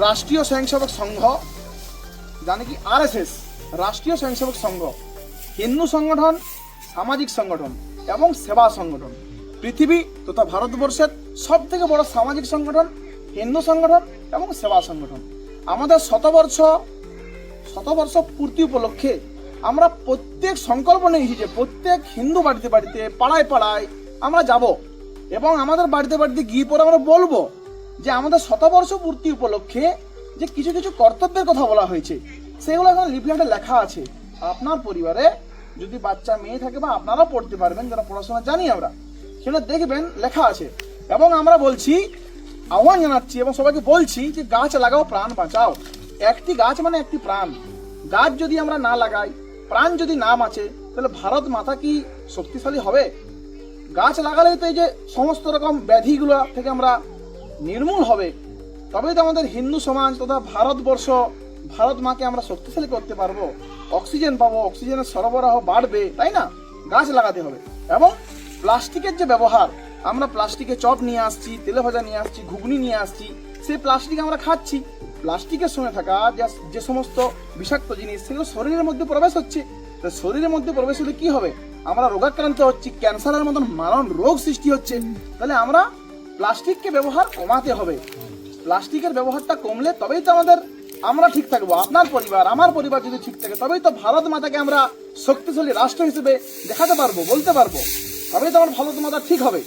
রাষ্ট্রীয় স্বয়ংসেবক সংঘ, জানে কি আরএসএস রাষ্ট্রীয় স্বয়ংসেবক সংঘ, হিন্দু সংগঠন, সামাজিক সংগঠন এবং সেবা সংগঠন। পৃথিবী তথা ভারতবর্ষের সব থেকে বড় সামাজিক সংগঠন, হিন্দু সংগঠন এবং সেবা সংগঠন। আমাদের শতবর্ষ শতবর্ষ পূর্তি উপলক্ষে আমরা প্রত্যেক সংকল্প নিয়েছি যে প্রত্যেক হিন্দু বাড়িতে বাড়িতে, পাড়ায় পাড়ায় আমরা যাব এবং আমাদের বাড়িতে বাড়িতে গিয়ে পরে আমরা বলব যে আমাদের শতবর্ষ পূর্তি উপলক্ষে যে কিছু কিছু কর্তব্যের কথা বলা হয়েছে, সেগুলো এখন লিফলেটে লেখা আছে। আপনার পরিবারে যদি বাচ্চা মেয়ে থাকে বা আপনারাও পড়তে পারবেন, যারা পড়াশোনা জানি আমরা, সেটা দেখবেন, লেখা আছে। এবং আমরা বলছি, আহ্বান জানাচ্ছি এবং সবাইকে বলছি যে গাছ লাগাও, প্রাণ বাঁচাও। একটি গাছ মানে একটি প্রাণ। গাছ যদি আমরা না লাগাই, প্রাণ যদি না বাঁচে, তাহলে ভারত মাতা কি শক্তিশালী হবে? গাছ লাগালেই তো এই যে সমস্ত রকম ব্যাধিগুলো থেকে আমরা নির্মূল হবে। তবেই তো আমাদের হিন্দু সমাজ তথা ভারতবর্ষ, ভারত মাকে আমরা শক্তিশালী করতে পারব, অক্সিজেন পাবো, অক্সিজেনের সরবরাহ বাড়বে, তাই না? গাছ লাগাতে হবে। এবং প্লাস্টিকের যে ব্যবহার, আমরা প্লাস্টিকে চপ নিয়ে আসছি, তেলে ভাজা নিয়ে আসছি, ঘুগনি নিয়ে আসছি, সেই প্লাস্টিক আমরা খাচ্ছি। প্লাস্টিকের সঙ্গে থাকা যে- সমস্ত বিষাক্ত জিনিস, সেগুলো শরীরের মধ্যে প্রবেশ হচ্ছে। শরীরের মধ্যে প্রবেশ হলে কি হবে? আমরা রোগাক্রান্ত হচ্ছি, ক্যান্সারের মতন মারণ রোগ সৃষ্টি হচ্ছে। তাহলে আমরা প্লাস্টিককে ব্যবহার কমাতে হবে। প্লাস্টিকের ব্যবহারটা কমলে তবেই তো আমাদের, আমরা ঠিক থাকব। আপনার পরিবার, আমার পরিবার যদি ঠিক থাকে, তবেই তো ভারত মাতাকে আমরা শক্তিশালী রাষ্ট্র হিসেবে দেখাতে পারব, বলতে পারব। তবেই তো আমার ভারত মাতা ঠিক হবে।